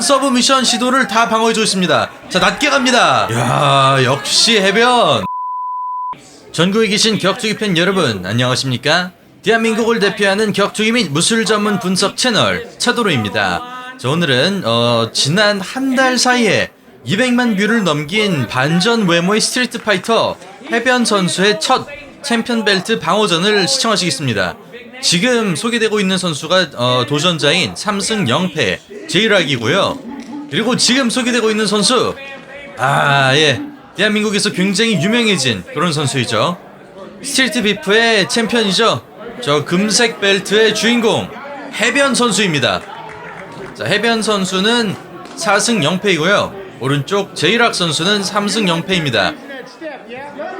서브 미션 시도를 다 방어해주고 있습니다. 자, 낮게 갑니다. 야 역시 해변. 전국에 계신 격투기 팬 여러분, 안녕하십니까? 대한민국을 대표하는 격투기 및 무술 전문 분석 채널 차도로입니다. 자, 오늘은 어, 지난 한 달 사이에 200만 뷰를 넘긴 반전 외모의 스트리트 파이터 해변 선수의 첫 챔피언 벨트 방어전을 시청하시겠습니다. 지금 소개되고 있는 선수가 어, 도전자인 3승 0패 제이락이고요. 그리고 지금 소개되고 있는 선수 아 예 대한민국에서 굉장히 유명해진 그런 선수이죠. 스트리트 비프의 챔피언이죠. 저 금색 벨트의 주인공 해변 선수입니다. 자, 해변 선수는 4승 0패이고요. 오른쪽 제이락 선수는 3승 0패입니다.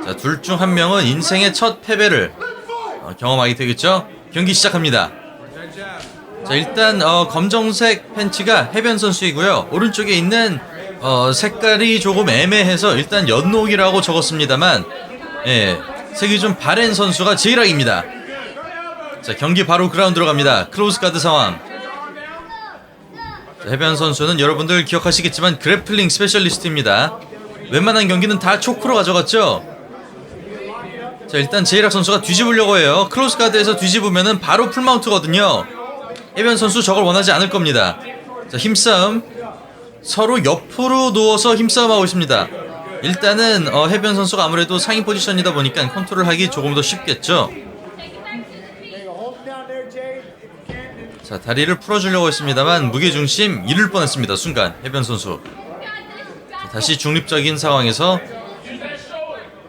자, 둘 중 한 명은 인생의 첫 패배를 어, 경험하게 되겠죠? 경기 시작합니다. 자, 일단 어, 검정색 팬티가 해변 선수이고요. 오른쪽에 있는 어, 색깔이 조금 애매해서 일단 연록이라고 적었습니다만 예, 색이 좀 바랜 선수가 제이락입니다. 자, 경기 바로 그라운드로 갑니다. 클로즈 가드 상황. 자, 해변 선수는 여러분들 기억하시겠지만 그래플링 스페셜리스트입니다. 웬만한 경기는 다 초크로 가져갔죠? 자, 일단 제이락 선수가 뒤집으려고 해요. 클로즈 가드에서 뒤집으면은 바로 풀마운트거든요. 해변 선수 저걸 원하지 않을 겁니다. 자, 힘싸움. 서로 옆으로 누워서 힘싸움하고 있습니다. 일단은 어, 해변 선수가 아무래도 상위 포지션이다 보니까 컨트롤 하기 조금 더 쉽겠죠. 자, 다리를 풀어주려고 했습니다만 무게중심 잃을 뻔했습니다. 순간 해변 선수. 자, 다시 중립적인 상황에서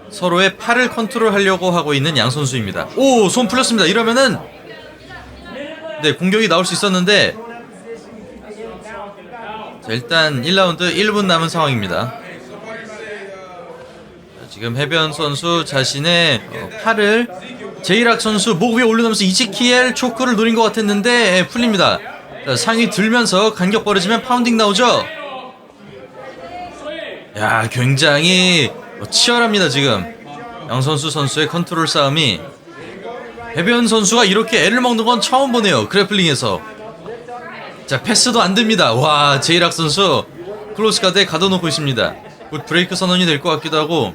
서로의 팔을 컨트롤하려고 하고 있는 양 선수입니다. 오, 손 풀렸습니다. 이러면은 네, 공격이 나올 수 있었는데 자, 일단 1라운드 1분 남은 상황입니다. 자, 지금 해변 선수 자신의 어, 팔을 제이락 선수 목 위에 올려놓으면서 이지키엘 초크를 노린 것 같았는데 예, 풀립니다. 자, 상위 들면서 간격 벌어지면 파운딩 나오죠. 야, 굉장히 어, 치열합니다 지금. 양 선수 선수의 컨트롤 싸움이 해변 선수가 이렇게 애를 먹는 건 처음 보네요. 그래플링에서. 자, 패스도 안 됩니다. 와, 제이락 선수 클로스 가드에 가둬놓고 있습니다. 곧 브레이크 선언이 될 것 같기도 하고.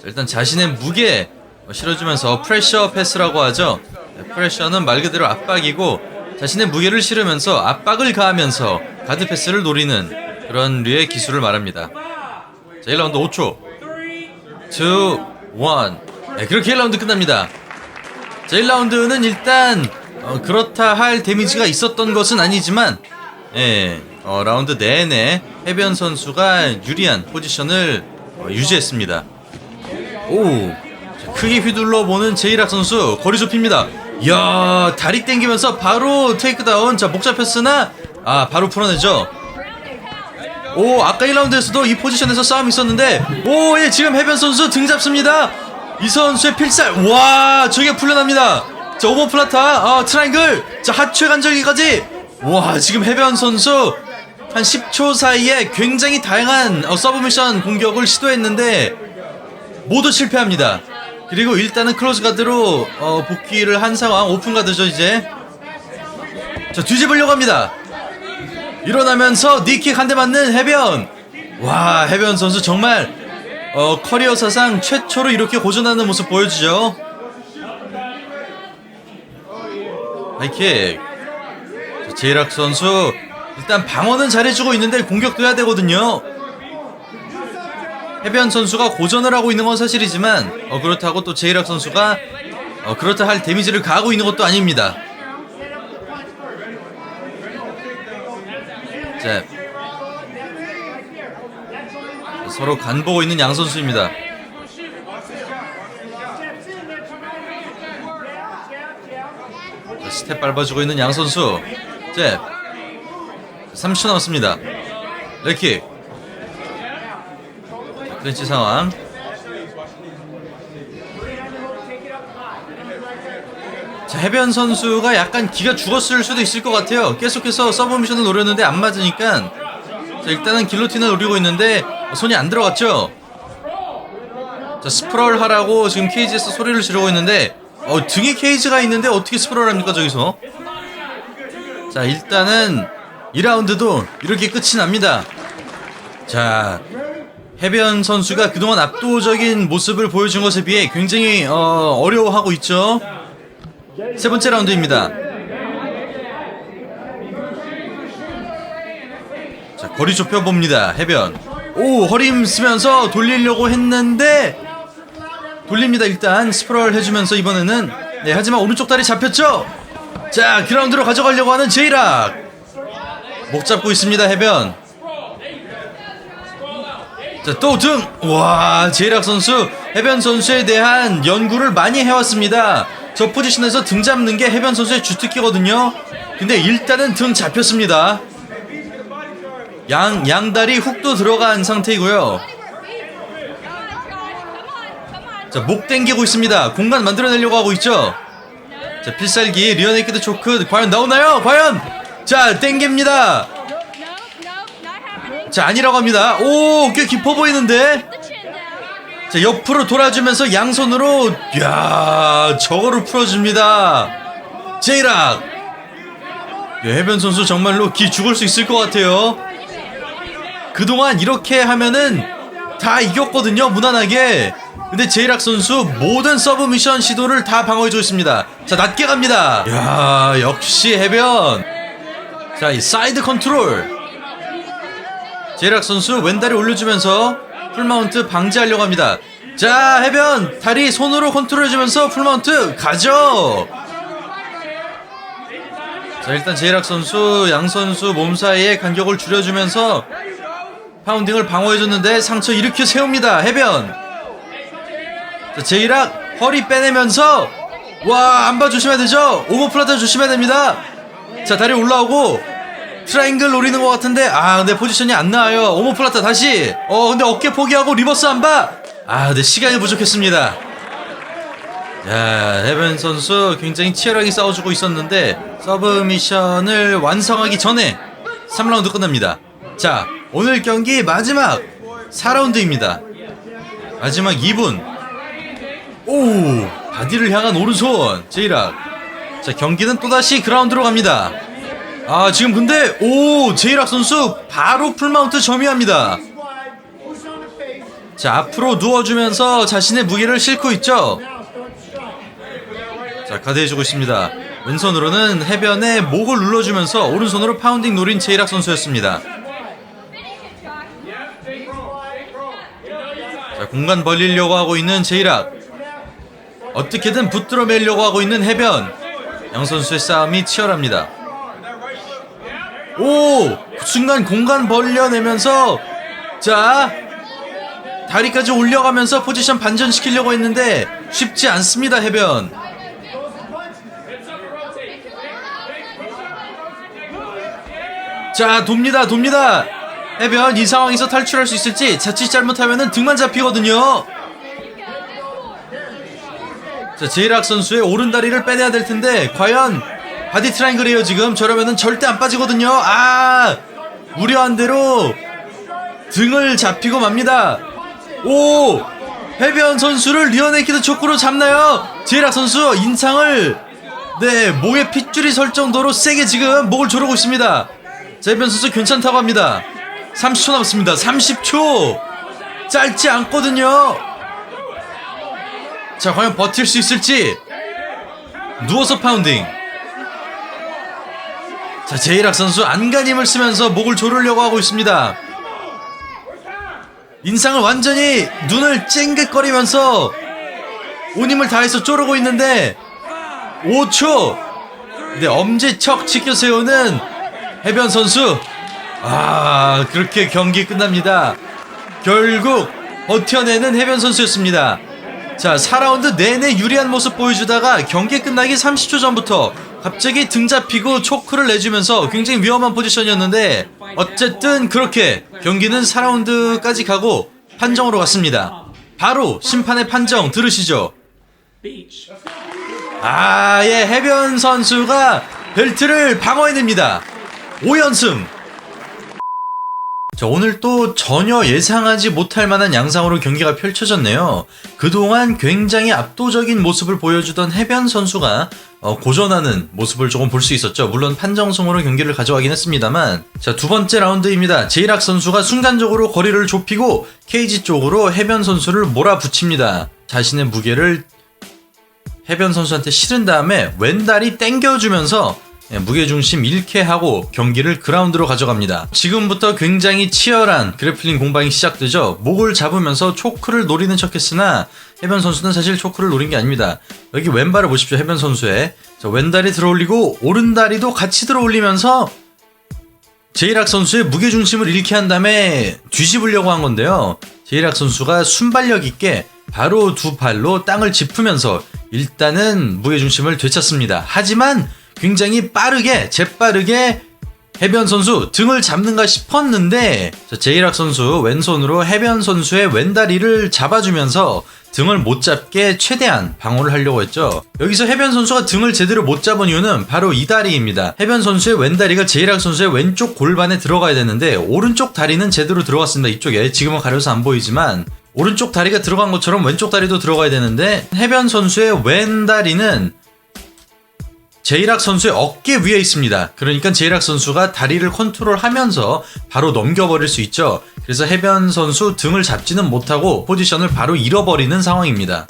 자, 일단 자신의 무게 어, 실어주면서 프레셔 패스라고 하죠. 네, 프레셔는 말 그대로 압박이고 자신의 무게를 실으면서 압박을 가하면서 가드 패스를 노리는 그런 류의 기술을 말합니다. 자, 1라운드 5초. 2, 1. 네, 그렇게 1라운드 끝납니다. 자, 1라운드는 일단 어, 그렇다 할 데미지가 있었던 것은 아니지만 예, 어, 라운드 내내 해변 선수가 유리한 포지션을 어, 유지했습니다. 오, 자, 크게 휘둘러 보는 제이락 선수 거리 좁힙니다. 이야, 다리 땡기면서 바로 테이크다운. 자, 목 잡혔으나 아, 바로 풀어내죠. 오, 아까 1라운드에서도 이 포지션에서 싸움이 있었는데 오, 예, 지금 해변 선수 등 잡습니다. 이 선수의 필살. 와, 저게 풀려납니다. 자, 오버 플라타. 아, 트라이앵글. 자, 하체 간절기까지. 와, 지금 해변 선수 한 10초 사이에 굉장히 다양한 어, 서브 미션 공격을 시도했는데 모두 실패합니다. 그리고 일단은 클로즈 가드로 어, 복귀를 한 상황 오픈 가드죠 이제. 자 뒤집으려고 합니다. 일어나면서 니킥 한 대 맞는 해변. 와 해변 선수 정말 어, 커리어 사상 최초로 이렇게 고전하는 모습 보여주죠. 하이킥. 자, 제이락 선수 일단 방어는 잘해주고 있는데 공격도 해야 되거든요. 해변 선수가 고전을 하고 있는 건 사실이지만 어, 그렇다고 또 제이락 선수가 어, 그렇다 할 데미지를 가하고 있는 것도 아닙니다. 자, 서로 간 보고 있는 양 선수입니다. 자, 스텝 밟아주고 있는 양 선수. 잽. 30초 남았습니다. 자, 클린치 상황. 자, 해변 선수가 약간 기가 죽었을 수도 있을 것 같아요. 계속해서 서브 미션을 노렸는데 안 맞으니까. 자, 일단은 길로틴을 노리고 있는데 손이 안 들어갔죠? 자, 스프롤 하라고 지금 케이지에서 소리를 지르고 있는데 어, 등에 케이지가 있는데 어떻게 스프롤 합니까, 저기서? 자, 일단은 2라운드도 이렇게 끝이 납니다. 자, 해변 선수가 그동안 압도적인 모습을 보여준 것에 비해 굉장히 어, 어려워하고 있죠. 세 번째 라운드입니다. 자, 거리 좁혀봅니다. 해변. 오, 허림 쓰면서 돌리려고 했는데 돌립니다. 일단 스프롤 해주면서 이번에는 네, 하지만 오른쪽 다리 잡혔죠. 자, 그라운드로 가져가려고 하는 제이락. 목 잡고 있습니다. 해변. 자, 또 등! 와, 제이락 선수, 해변 선수에 대한 연구를 많이 해왔습니다. 저 포지션에서 등 잡는 게 해변 선수의 주특기거든요. 근데 일단은 등 잡혔습니다. 양, 양다리 훅도 들어간 상태이고요. 자, 목 당기고 있습니다. 공간 만들어내려고 하고 있죠. 자, 필살기, 리어네이키드 초크, 과연 나오나요? 과연! 자, 땡깁니다. 자, 아니라고 합니다. 오, 꽤 깊어 보이는데? 자, 옆으로 돌아주면서 양손으로, 야 저거를 풀어 줍니다. 제이락! 네, 해변 선수 정말로 기 죽을 수 있을 것 같아요. 그동안 이렇게 하면은 다 이겼거든요, 무난하게. 근데 제이락 선수 모든 서브 미션 시도를 다 방어해주고 있습니다. 자, 낮게 갑니다. 야 역시 해변. 자, 이 사이드 컨트롤. 제이락 선수 왼다리 올려주면서 풀마운트 방지하려고 합니다. 자, 해변 다리 손으로 컨트롤해주면서 풀마운트 가죠. 자, 일단 제이락 선수 양 선수 몸 사이의 간격을 줄여주면서 파운딩을 방어해줬는데 상처 일으켜 세웁니다. 해변. 자, 제이락 허리 빼내면서 와 안바 조심해야 되죠. 오버플라터 조심해야 됩니다. 자 다리 올라오고 트라잉글 노리는 것 같은데 아 근데 포지션이 안 나와요. 오버플라터 다시 어 근데 어깨 포기하고 리버스 안바 아 근데 시간이 부족했습니다. 야 해변 선수 굉장히 치열하게 싸워주고 있었는데 서브 미션을 완성하기 전에 3라운드 끝납니다. 자 오늘 경기 마지막 4라운드입니다. 마지막 2분. 오 바디를 향한 오른손 제이락. 자 경기는 또다시 그라운드로 갑니다. 아 지금 근데 오 제이락 선수 바로 풀마운트 점유합니다. 자 앞으로 누워주면서 자신의 무게를 싣고 있죠? 자 가드해주고 있습니다. 왼손으로는 해변에 목을 눌러주면서 오른손으로 파운딩 노린 제이락 선수였습니다 자 공간 벌리려고 하고 있는 제이락. 어떻게든 붙들어 매려고 하고 있는 해변. 양 선수의 싸움이 치열합니다. 오! 그 순간 공간 벌려내면서 자 다리까지 올려가면서 포지션 반전시키려고 했는데 쉽지 않습니다 해변. 자 돕니다 돕니다 해변 이 상황에서 탈출할 수 있을지 자칫 잘못하면 등만 잡히거든요 자, 제이락 선수의 오른다리를 빼내야 될 텐데, 과연, 바디 트라이앵글이에요, 지금. 저러면은 절대 안 빠지거든요. 아! 무려한 대로, 등을 잡히고 맙니다. 오! 해변 선수를 리어네이키드 초크로 잡나요? 제이락 선수, 인상을, 네, 목에 핏줄이 설 정도로 세게 지금 목을 조르고 있습니다. 자, 해변 선수 괜찮다고 합니다. 30초 남았습니다. 30초! 짧지 않거든요. 자, 과연 버틸 수 있을지. 누워서 파운딩. 자, 제이락 선수 안간힘을 쓰면서 목을 조르려고 하고 있습니다. 인상을 완전히 눈을 쨍긋거리면서 온 힘을 다해서 쪼르고 있는데 5초. 근데 엄지척 지켜 세우는 해변 선수. 아, 그렇게 경기 끝납니다. 결국 버텨내는 해변 선수였습니다. 자, 4라운드 내내 유리한 모습 보여주다가 경기 끝나기 30초 전부터 갑자기 등 잡히고 초크를 내주면서 굉장히 위험한 포지션이었는데 어쨌든 그렇게 경기는 4라운드까지 가고 판정으로 갔습니다. 바로 심판의 판정 들으시죠. 아, 예, 해변 선수가 벨트를 방어해냅니다. 5연승. 자, 오늘 또 전혀 예상하지 못할 만한 양상으로 경기가 펼쳐졌네요. 그동안 굉장히 압도적인 모습을 보여주던 해변 선수가 어, 고전하는 모습을 조금 볼 수 있었죠. 물론 판정승으로 경기를 가져가긴 했습니다만. 자, 두 번째 라운드입니다. 제이락 선수가 순간적으로 거리를 좁히고 케이지 쪽으로 해변 선수를 몰아붙입니다. 자신의 무게를 해변 선수한테 실은 다음에 왼다리 땡겨주면서 예, 무게중심 잃게 하고 경기를 그라운드로 가져갑니다. 지금부터 굉장히 치열한 그래플링 공방이 시작되죠. 목을 잡으면서 초크를 노리는 척 했으나 해변 선수는 사실 초크를 노린 게 아닙니다. 여기 왼발을 보십시오. 해변 선수의 자, 왼다리 들어올리고 오른다리도 같이 들어올리면서 제이락 선수의 무게중심을 잃게 한 다음에 뒤집으려고 한 건데요. 제이락 선수가 순발력 있게 바로 두 발로 땅을 짚으면서 일단은 무게중심을 되찾습니다. 하지만 굉장히 빠르게, 재빠르게 해변 선수 등을 잡는가 싶었는데 자, 제이락 선수 왼손으로 해변 선수의 왼다리를 잡아주면서 등을 못 잡게 최대한 방어를 하려고 했죠. 여기서 해변 선수가 등을 제대로 못 잡은 이유는 바로 이 다리입니다. 해변 선수의 왼다리가 제이락 선수의 왼쪽 골반에 들어가야 되는데 오른쪽 다리는 제대로 들어갔습니다. 이쪽에 지금은 가려서 안 보이지만 오른쪽 다리가 들어간 것처럼 왼쪽 다리도 들어가야 되는데 해변 선수의 왼다리는 제이락 선수의 어깨 위에 있습니다. 그러니까 제이락 선수가 다리를 컨트롤하면서 바로 넘겨버릴 수 있죠. 그래서 해변 선수 등을 잡지는 못하고 포지션을 바로 잃어버리는 상황입니다.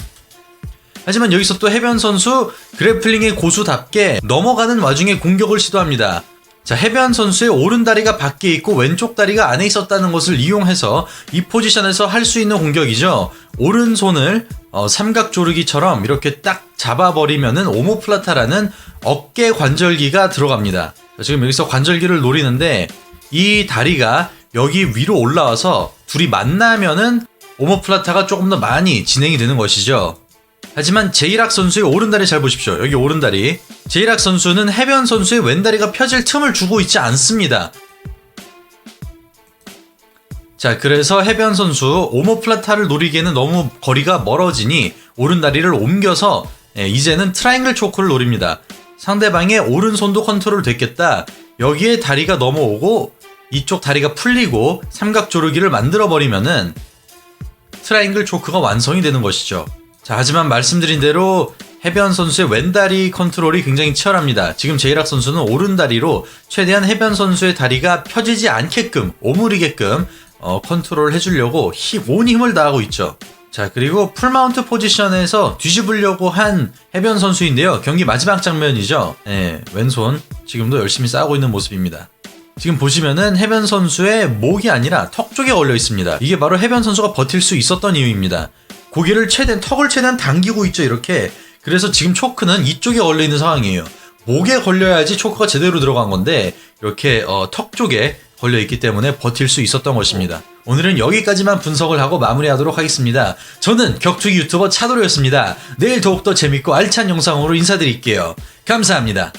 하지만 여기서 또 해변 선수 그래플링의 고수답게 넘어가는 와중에 공격을 시도합니다. 자, 해변 선수의 오른 다리가 밖에 있고 왼쪽 다리가 안에 있었다는 것을 이용해서 이 포지션에서 할 수 있는 공격이죠. 오른손을 어, 삼각 조르기처럼 이렇게 딱 잡아버리면은 오모플라타라는 어깨 관절기가 들어갑니다. 자, 지금 여기서 관절기를 노리는데 이 다리가 여기 위로 올라와서 둘이 만나면은 오모플라타가 조금 더 많이 진행이 되는 것이죠. 하지만 제이락 선수의 오른다리 잘 보십시오. 여기 오른다리. 제이락 선수는 해변 선수의 왼다리가 펴질 틈을 주고 있지 않습니다. 자, 그래서 해변 선수 오모플라타를 노리기에는 너무 거리가 멀어지니 오른다리를 옮겨서 예, 이제는 트라이앵글 초크를 노립니다. 상대방의 오른손도 컨트롤 됐겠다. 여기에 다리가 넘어오고 이쪽 다리가 풀리고 삼각 조르기를 만들어 버리면은 트라이앵글 초크가 완성이 되는 것이죠. 자, 하지만 말씀드린 대로 해변 선수의 왼다리 컨트롤이 굉장히 치열합니다. 지금 제이락 선수는 오른다리로 최대한 해변 선수의 다리가 펴지지 않게끔 오므리게끔 어, 컨트롤 해주려고 힘, 온 힘을 다하고 있죠. 자, 그리고 풀마운트 포지션에서 뒤집으려고 한 해변 선수인데요. 경기 마지막 장면이죠. 네, 왼손 지금도 열심히 싸우고 있는 모습입니다. 지금 보시면은 해변 선수의 목이 아니라 턱 쪽에 걸려 있습니다. 이게 바로 해변 선수가 버틸 수 있었던 이유입니다. 고개를 최대한 턱을 최대한 당기고 있죠 이렇게. 그래서 지금 초크는 이쪽에 걸려 있는 상황이에요. 목에 걸려야지 초크가 제대로 들어간 건데 이렇게 어, 턱 쪽에 걸려 있기 때문에 버틸 수 있었던 것입니다. 오늘은 여기까지만 분석을 하고 마무리하도록 하겠습니다. 저는 격투기 유튜버 차도로였습니다. 내일 더욱더 재밌고 알찬 영상으로 인사드릴게요. 감사합니다.